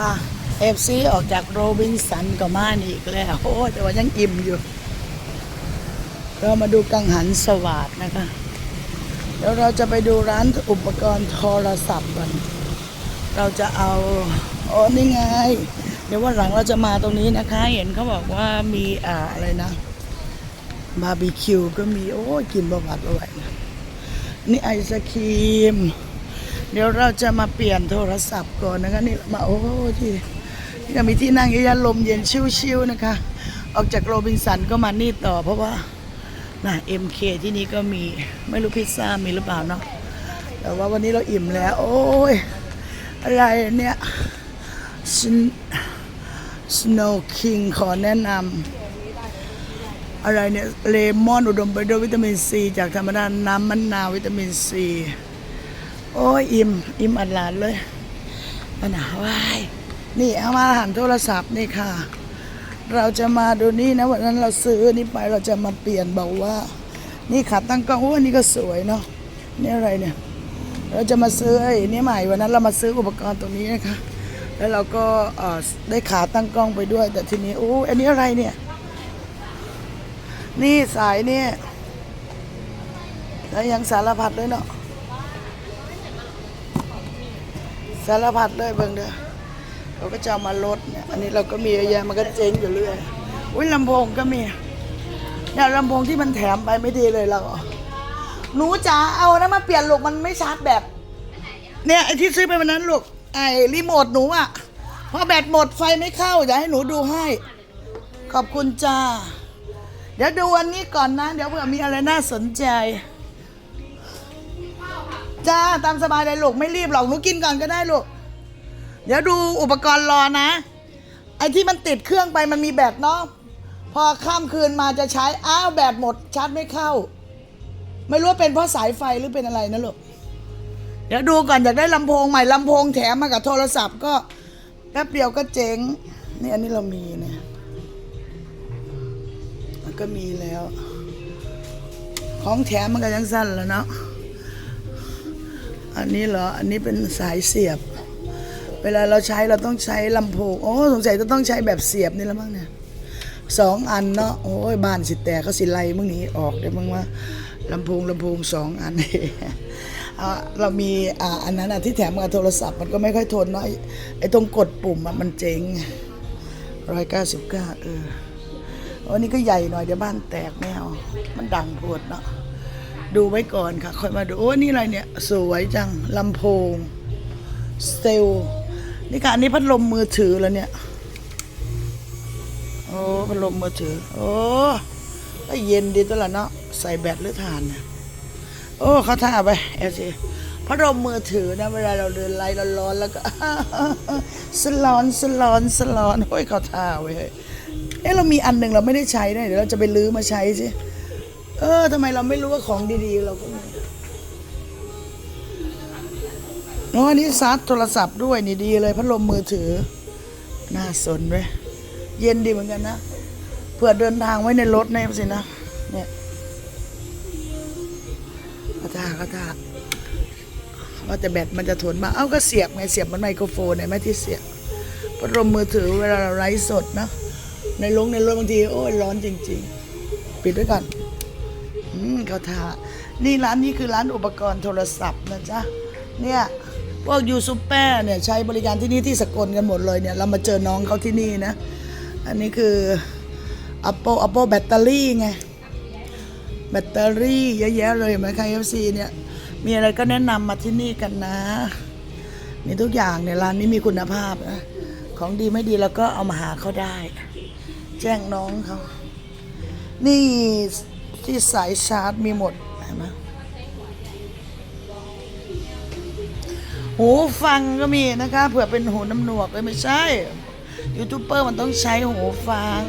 ค่ะเอฟซีออกจากโรบินสันก็มาอีกแล้วโอ้แต่ว่ายังอิ่มอยู่ เรามาดูกังหันสวัสดนะคะ เดี๋ยวเราจะไปดูร้านอุปกรณ์โทรศัพท์กันเราจะเอาโอ้นี่ไง เดี๋ยววันหลังเราจะมาตรงนี้นะคะ เห็นเขาบอกว่ามีอ่าอะไรนะบาร์บีคิวก็มีโอ้กินบะบัดอร่อยนะนี่ไอศครีม เดี๋ยวเราจะมาเปลี่ยนโทรศัพท์ก่อนนะคะนี่มาโอ้ที่นี่ก็มีที่นั่งเยอะลมเย็นชิวๆนะคะ ออกจากโรบินสันก็มานี่ต่อ เพราะว่านะเอ็มเคที่นี่ก็มีไม่รู้พิซซ่ามีหรือเปล่าเนาะแต่ว่าวันนี้เราอิ่มแล้ว โอ้ยอะไรเนี่ยสโนว์คิงขอแนะนำอะไรเนี่ย เลมอนอุดมไปด้วยวิตามินซีจากธรรมดาน้ำมะนาววิตามินซี โอ้ยอิ่มอิ่มอัดหลาดเลยอันน่ะว้ายนี่เอามาหันโทรศัพท์นี่ค่ะ เราจะมาดูนี่นะวันนั้นเราซื้อนี่ไปเราจะมาเปลี่ยนบอกว่า นี่ขาตั้งกล้องโอ้อันนี่ก็สวยเนาะนี่อะไรเนี่ย เราจะมาซื้อไอ้นี่ใหม่วันนั้นเรามาซื้ออุปกรณ์ตรงนี้นะคะแล้วเราก็ได้ขาตั้งกล้องไปด้วย แต่ทีนี้โอ้อันนี้อะไรเนี่ย นี่สายเนี่ยแล้วยังสารพัดเลยเนาะสารพัดเลยเบิ่งเด้อเขาก็จะเอามาลดเนี่ยอันนี้เราก็มีเยอะแยะมันก็เจ๊งอยู่เรื่อยอุ้ยลำโพงก็มีเนี่ยลำโพงที่มันแถมไปไม่ดีเลยเราหนูจ๋าเอานะมาเปลี่ยนลูกมันไม่ชาร์จแบตเนี่ยไอที่ซื้อไปวันนั้นลูกไอรีโมทหนูอะพอแบตหมดไฟไม่เข้าอยากให้หนูดูให้ ขอบคุณจ้าเดี๋ยวดูอันนี้ก่อนนะ เดี๋ยวเผื่อมีอะไรน่าสนใจ จ้าตามสบายเลยลูกไม่รีบหรอกหนูกินก่อนก็ได้ลูก เดี๋ยวดูอุปกรณ์รอนะ ไอ้ที่มันติดเครื่องไปมันมีแบตเนาะพอข้ามคืนมาจะใช้อ้าวแบตหมดชาร์จไม่เข้า ไม่รู้ว่าเป็นเพราะสายไฟหรือเป็นอะไรนะลูกเดี๋ยวดูก่อนอยากได้ลำโพงใหม่ลำโพงแถมมากับโทรศัพท์ก็แป๊บเดียวก็เจ๊งนี่อันนี้เรามีเนี่ยมันก็มีแล้ว ของแถมมันก็ยังสั้นแล้วเนาะ อันนี้เหรอ อันนี้เป็นสายเสียบ เวลาเราใช้เราต้องใช้ลำโพง โอ้สงสัยจะต้องใช้แบบเสียบนี่แล้วมั้งเนี่ยสองอันเนาะ โอ้ยบ้านสิแตกเขาสิไล่มึงหนี้ออกเดี๋ยวมึงว่าลำโพงลำโพงสองอันอะเรามีอ่าอันนั้นอะที่แถมกับโทรศัพท์มันก็ไม่ค่อยทนเนาะไอ้ตรงกดปุ่มอะมันเจ๊งร้อยเก้าสิบเก้าเออวันนี้ก็ใหญ่หน่อยเดี๋ยวบ้านแตกไม่เอามันดังโพดเนาะ ดูไว้ก่อนค่ะค่อยมาดูโอ้นี่อะไรเนี่ย สวยจังลำโพงสเตลนี่ค่ะอันนี้พัดลมมือถือแล้วเนี่ยโอ้พัดลมมือถือ โอ้ก็เย็นดีตัวละเนาะใส่แบตหรือถ่านเนี่ยโอ้เขาท่าไปเอลซีพัดลมมือถือนะเวลาเราเดินไล่ร้อนๆแล้วก็สลอนสลอนสลอนโอ้ยเขาท่าไว้เฮ้ยเอ๊ะเรามีอันหนึ่งเราไม่ได้ใช้นะเดี๋ยวเราจะไปลื้อมาใช้สิ เออทำไมเราไม่รู้ว่าของดีๆ เราก็มีโอ้อันนี้ซัดโทรศัพท์ด้วยนี่ดีเลยพัดลมมือถือ น่าสนเว้ยเย็นดีเหมือนกันนะเผื่อเดินทางไว้ในรถนะสินะเนี่ยก็ท่าก็ท่าว่าแต่แบตมันจะทนมา เอ้าก็เสียบไงเสียบมันไมโครโฟนไหนไหมที่เสียบพัดลมมือถือเวลาเราไลฟ์สดนะในลงในรถบางทีโอ้ยร้อนจริง ๆ ปิดไว้ก่อน อืมเขาทานี่ร้านนี้คือร้านอุปกรณ์โทรศัพท์นะจ๊ะ เนี่ยพวกยูซูเปอร์เนี่ยใช้บริการที่นี่ที่สกลกันหมดเลยเนี่ย เรามาเจอน้องเขาที่นี่นะ อันนี้คือ Apple Apple แบตเตอรี่ไง แบตเตอรี่เยอะแยะเลยไหมคะ FC เนี่ย มีอะไรก็แนะนำมาที่นี่กันนะ มีทุกอย่างเนี่ยร้านนี้มีคุณภาพนะ ของดีไม่ดีแล้วก็เอามาหาเขาได้ แจ้งน้องเขา นี่ ที่สายชาร์จมีหมดเห็นไหมหูฟังก็มีนะคะเผื่อเป็นหูน้ำหนวกเลยไม่ใช่ยูทูบเบอร์มันต้องใช้หูฟัง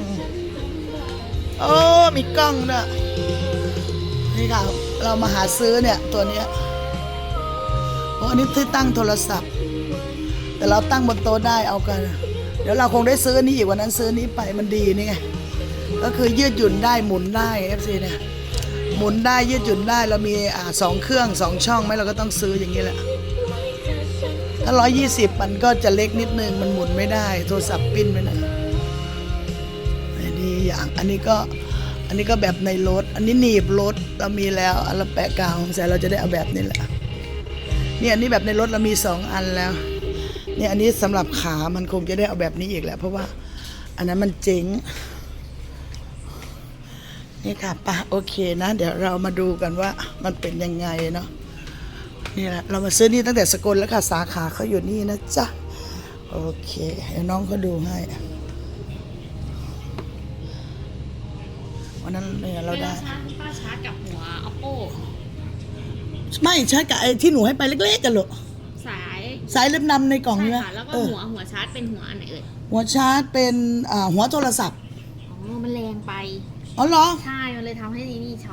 โอ้มีกล้องด้วยนี่ค่ะ เรามาหาซื้อเนี่ย ตัวเนี้ยโอ้อันนี้ที่ตั้งโทรศัพท์ แต่เราตั้งบนโต๊ะได้เอากัน เดี๋ยวเราคงได้ซื้อนี้อีกวันนั้นซื้อนี้ไปมันดีนี่ไง ก็คือยืดหยุ่นได้หมุนได้ FC เนี่ยหมุนได้ยืดหยุ่นได้เรามีอ่าสองเครื่องสองช่องไหมเราก็ต้องซื้ออย่างนี้แหละถ้าร้อยยี่สิบมันก็จะเล็กนิดนึงมันหมุนไม่ได้โทรศัพท์ปิ้นไม่ได้อันนี้อย่างอันนี้ก็อันนี้ก็แบบในรถ อันนี้หนีบรถเรามีแล้วอันเราแปะกาวใส่เราจะได้เอาแบบนี้แหละเนี่ยอันนี้แบบในรถเรามีสองอันแล้วเนี่ยอันนี้สำหรับขามันคงจะได้เอาแบบนี้อีกแหละเพราะว่า อันนั้นมันเจ๋ง นี่ค่ะปะโอเคนะ เดี๋ยวเรามาดูกันว่ามันเป็นยังไงเนาะนี่แหละเรามาซื้อนี่ตั้งแต่สกลแล้วค่ะ สาขาเขาอยู่นี่นะจ๊ะ โอเคเดี๋ยวน้องเขาดูให้วันนั้นเนี่ยเราได้ชาร์จป้าชาร์จกับหัว oppo ไม่ใช่กับไอ้ที่หนูให้ไปเล็กๆกันหรอกสายสายเล็บนำในกล่องใช่นี่ไหมค่ะแล้วก็เออหัวหัวชาร์จเป็นหัวอันไหนเอ่ยหัวชาร์จเป็นอ่าหัวโทรศัพท์อ๋อมันแรงไป อ๋อเหรอ ใช่ มันเลยทำให้นี่นี่ช็อก